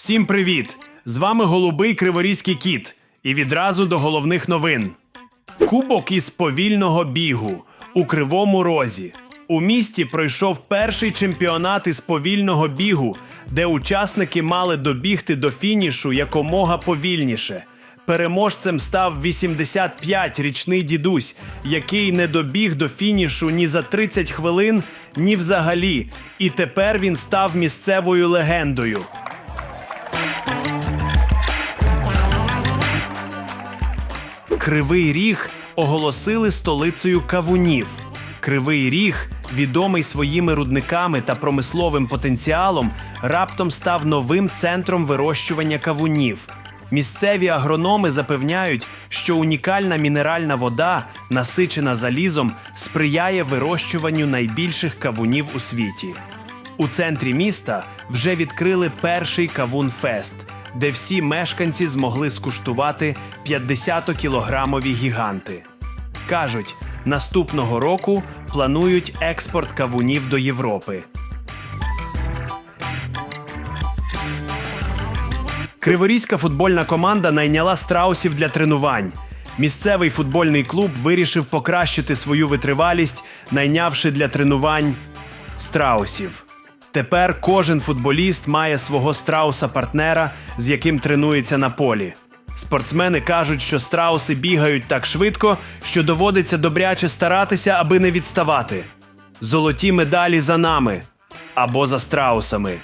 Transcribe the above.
Всім привіт! З вами голубий криворізький кіт. І відразу до головних новин. Кубок із повільного бігу у Кривому Розі. У місті пройшов перший чемпіонат із повільного бігу, де учасники мали добігти до фінішу якомога повільніше. Переможцем став 85-річний дідусь, який не добіг до фінішу ні за 30 хвилин, ні взагалі. І тепер він став місцевою легендою. Кривий Ріг оголосили столицею кавунів. Кривий Ріг, відомий своїми рудниками та промисловим потенціалом, раптом став новим центром вирощування кавунів. Місцеві агрономи запевняють, що унікальна мінеральна вода, насичена залізом, сприяє вирощуванню найбільших кавунів у світі. У центрі міста вже відкрили перший кавун-фест, де всі мешканці змогли скуштувати 50-кілограмові гіганти. Кажуть, наступного року планують експорт кавунів до Європи. Криворізька футбольна команда найняла страусів для тренувань. Місцевий футбольний клуб вирішив покращити свою витривалість, найнявши для тренувань страусів. Тепер кожен футболіст має свого страуса-партнера, з яким тренується на полі. Спортсмени кажуть, що страуси бігають так швидко, що доводиться добряче старатися, аби не відставати. Золоті медалі за нами або за страусами.